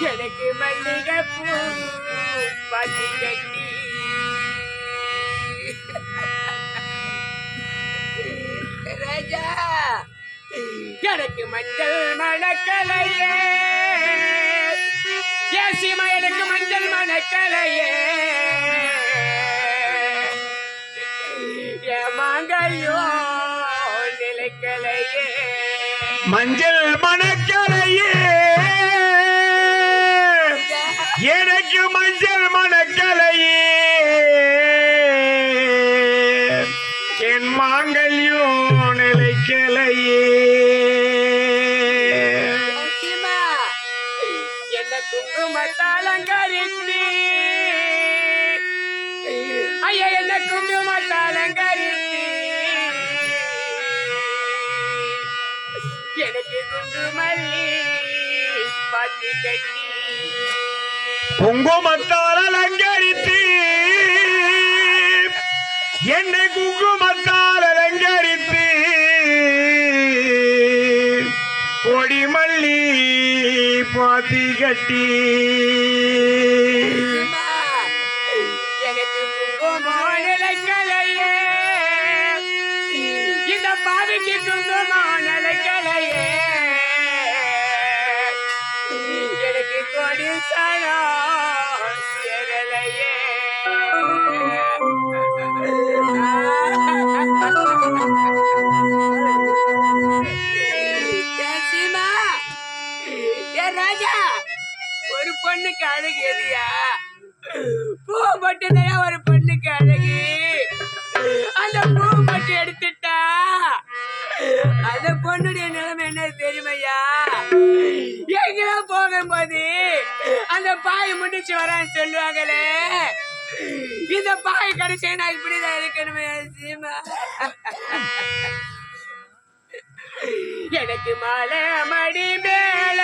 எனக்கு மல்லிகை பூ பத்தி ராஜா எனக்கு மஞ்சள் மணக்கலையே. ஏசிமா எனக்கு மஞ்சள் மணக்கலையே. என் நிலைக்கலையே. மஞ்சள் மண குண்டு மல்லி பாத்தி கட்டி குங்குமத்தால் அலங்கரித்து என்னை குங்குமத்தால் அலங்கரித்து கொடிமல்லி பாத்தி கட்டி. எனக்கு இந்த பாவிக்கு பொண்ணுக்கு அழகு எதியா பூ மட்டும்தான் ஒரு பொண்ணுக்கு அழகு. அந்த பூ மட்டும் எடுத்துட்டா? அந்த பொண்ணுடைய நிலைமை என்ன தெரியுமையா? எங்கெல்லாம் போகும்போது அந்த பாய் முடிச்சு வரான்னு சொல்லுவாங்களே? இந்த பாய் கடைசி நான் இப்படிதான் இருக்கணுமே சீமா. எனக்கு மாலை மடி மேல.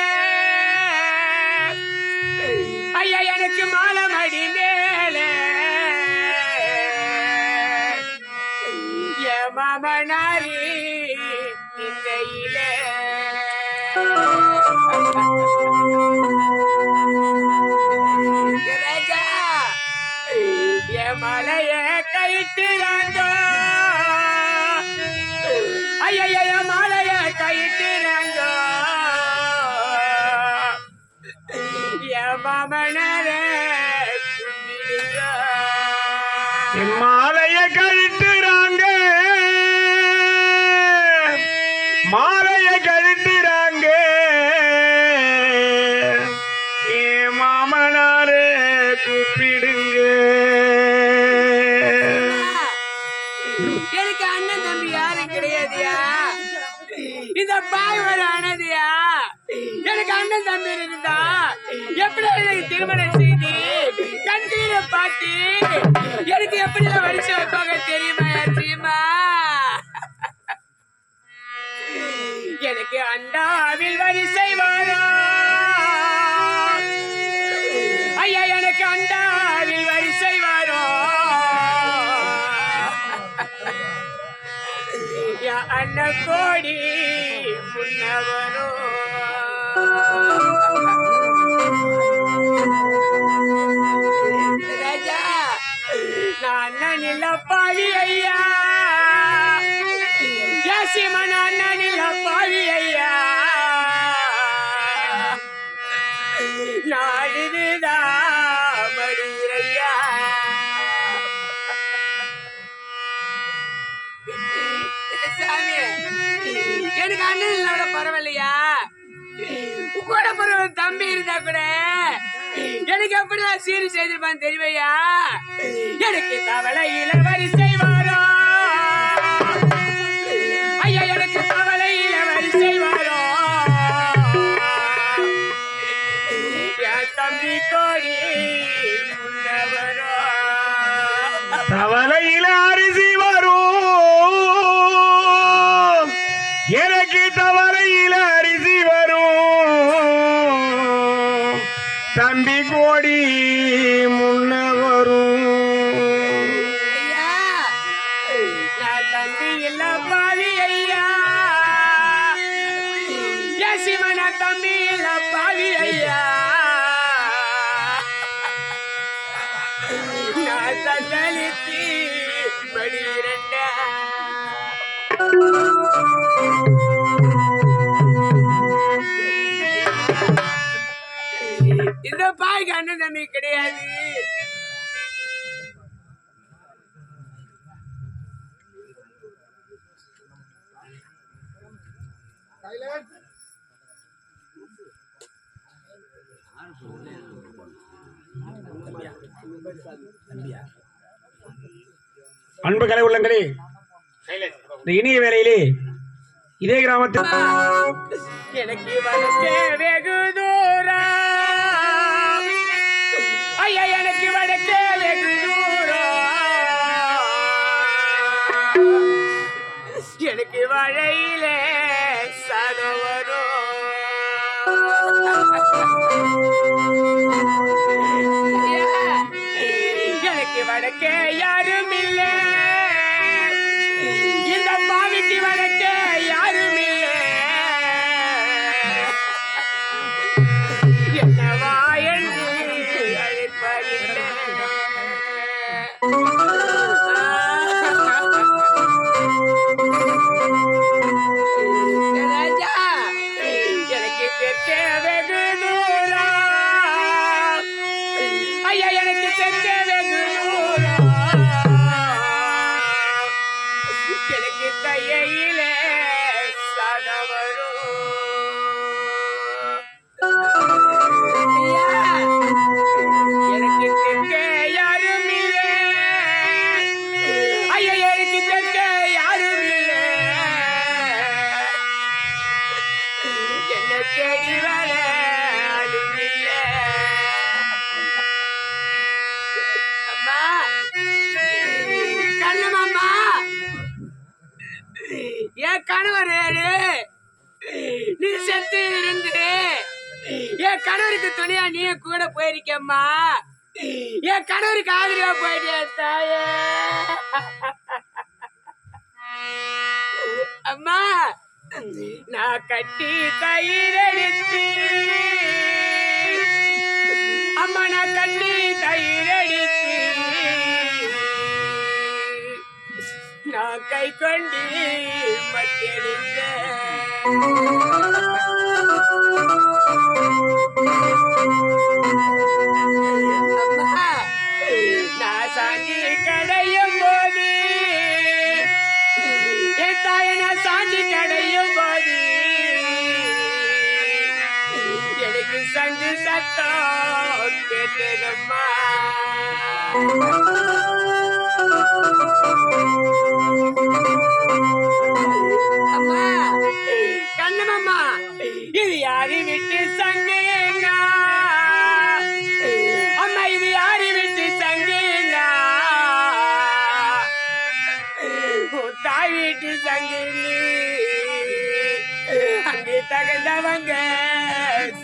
ஐயா எனக்கு மாலை மடி மேல. என் மாமனாரி இந்தையில எனக்கு அண்ணன் தம்பி எப்படி எனக்கு திருமணம் செய்தி? கண்கள பார்த்து எனக்கு எப்படி வரிசை வைப்பாங்க தெரியுமா தெரியுமா? எனக்கு அண்டாவில் வரிசை வரும் ஐயா எனக்கு அண்டாவில் வரிசை வரும் யா அண்ண கோடி முன்னவரோ பாவி ஐயா. யாசிமன் அண்ணன் பாவி ஐயா. நாடுதான் சாமி எனக்கு அண்ணன் இல்லாத பரவாயில்லையா? கூட பிறகு தம்பி இருந்தா கூட எனக்கு எப்படிதான் சீரி செய்திருப்பான்னு தெரிவையா எனக்கு தவளையில வரிசை தம்பி கிடையாது. அன்பு கலை உள்ளங்களே இந்த இனிய வேலையிலே இதே கிராமத்தில் எனக்கு வெகு தூர ஐயா எனக்கு வடக்கே எனக்கு வாழையிலே அம்மா. என் கணவர் காதலியா போயிட்டேன் தாயே அம்மா நான் கட்டி தயிரடித்து அம்மா நான் கட்டி தயிரடித்து நான் கை கொண்டு பட்டெடுத்தேன்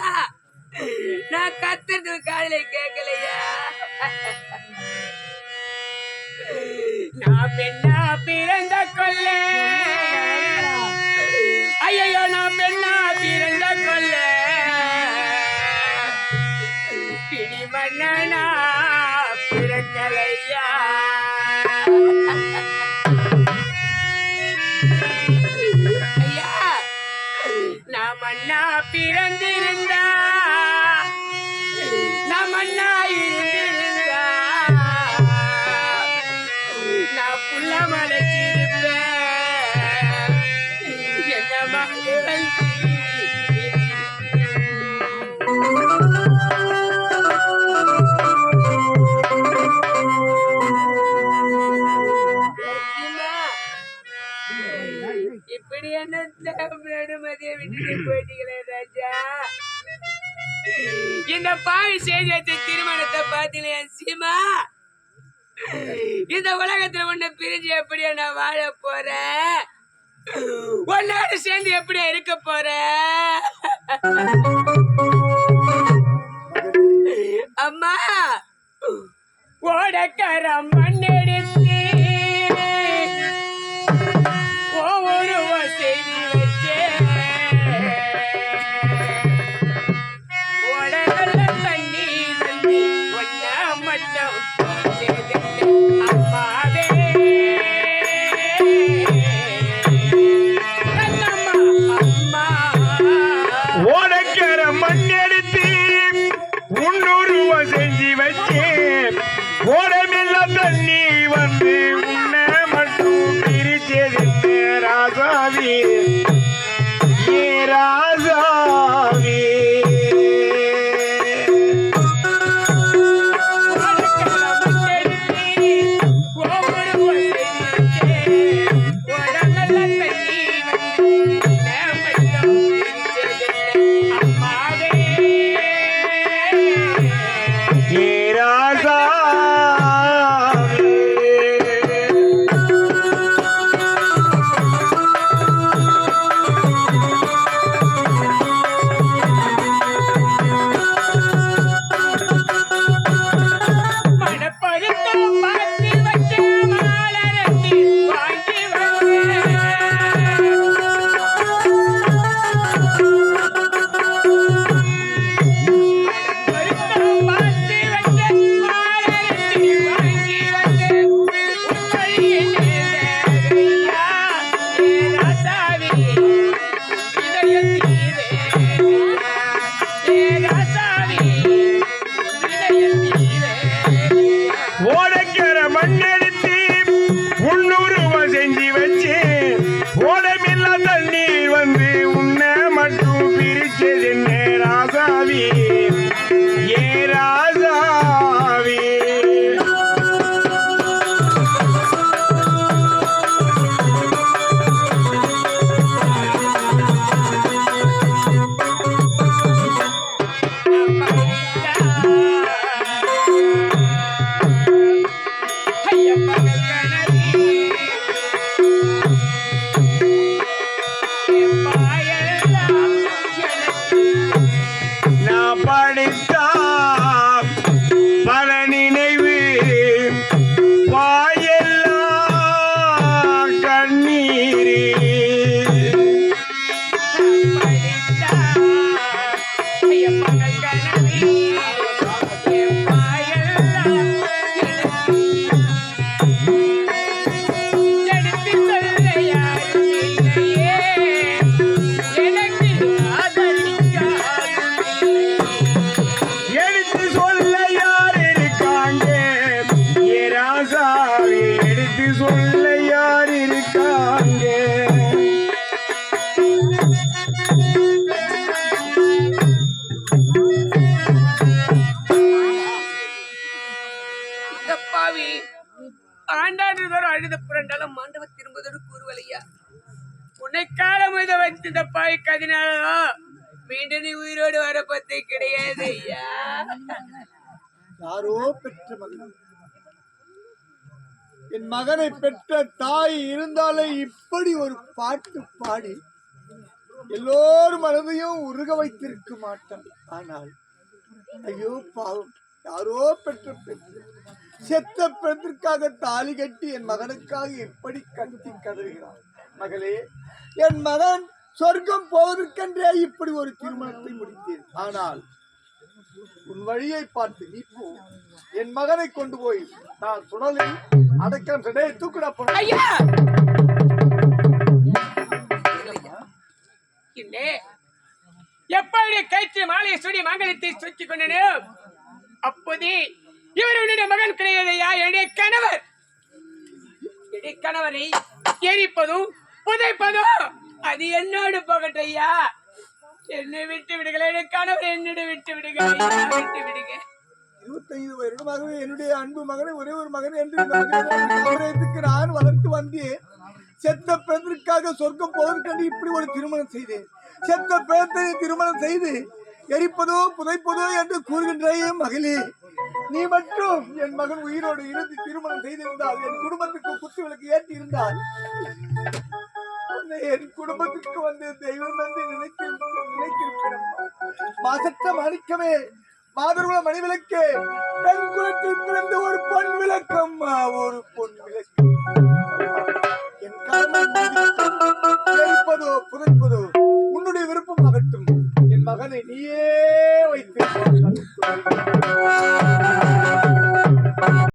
தெரியுமா நான் கத்துறது காதல கேட்கலையா நான் பெண்ணா பிறந்த கொள்ள. ஐயோ நான் பெண்ணா இந்த பாவி செய்தி வச்ச திருமணத்தை பார்த்தீங்களே சீமா? இந்த உலகத்துல உன்னை பிரிஞ்சு எப்படி நான் வாழ போற உன்னோட சேர்ந்து எப்படியா இருக்க போற? அம்மா ஓடக்கார மண்ணெடுத்து Yeah. புரண்டாலும் மாண்டவ திரும்புதோடு கூறுவலையா? உன்னை காலம் இதை வைத்து இந்த பாவி கதினாலோ மீண்டும் நீ உயிரோடு வர பத்தி கிடையாது ஐயா யாரோ பெற்ற மகன். என் மகனை பெற்ற தாய் இருந்தாலே இப்படி ஒரு பாட்டு பாடி எல்லோரும் மனதையும் உருக வைத்திருக்க மாட்டான். ஆனால் ஐயோ பாவம். யாரோ பெற்ற பெற்று செத்த பெண்ணிற்காக தாலி கட்டி என் மகனுக்காக எப்படி கட்டி கதறுகிறான்? மகளே என் மகன் சொர்க்கம் போவதற்கென்றே இப்படி ஒரு திருமணத்தை முடித்தேன். ஆனால் உன் வழியை பார்த்து நீ போ. என் மகனை கொண்டு போய் நான் சுடலில் அடக்கம் சடே தூக்குடா எப்படி கயிற்று மாலையை சுடி மங்களத்தை சுற்றி கொண்டனோ? அப்போதே இவர் உன்னுடைய மகன் கிடையாதையா என்னுடைய கணவர். என்னுடைய கணவரை எரிப்பதும் புதைப்பதும். அது என்னோடு போகட்டும் ஐயா. என்னை விட்டு விடுங்கள். என்னுடைய கணவர் என்னிடம் விட்டு விடுங்க விட்டு விடுங்க இருபத்தைந்து வருடமாகவே என்னுடைய அன்பு மகனை ஒரே ஒரு மகன் என்று நான் வளர்த்து வந்தேன். செத்த பிறந்திற்காக சொர்க்கம் போவதற்காண்டி இப்படி ஒரு திருமணம் செய்தேன். செத்த பிறத்தை திருமணம் செய்து எரிப்பதோ புதைப்பதோ என்று கூறுகின்றேன் மகளே. நீ மட்டும் என் மகன் உயிரோடு இருந்து திருமணம் செய்திருந்தால் என் குடும்பத்துக்கு குத்து விளக்கு ஏற்றி இருந்தால் என் குடும்பத்திற்கு வந்து தெய்வம் என்று நினைத்து நினைத்திருக்கிறேன். மாசற்ற மாதர்குல மணி பெண் குலத்தில் பிறந்த ஒரு பொன் விளக்கம் ஒரு பொன் விளக்கு. என் புதைப்பதோ புதைப்பதோ உன்னுடைய விருப்பம் அகட்டும் என் மகனை நீயே வைத்து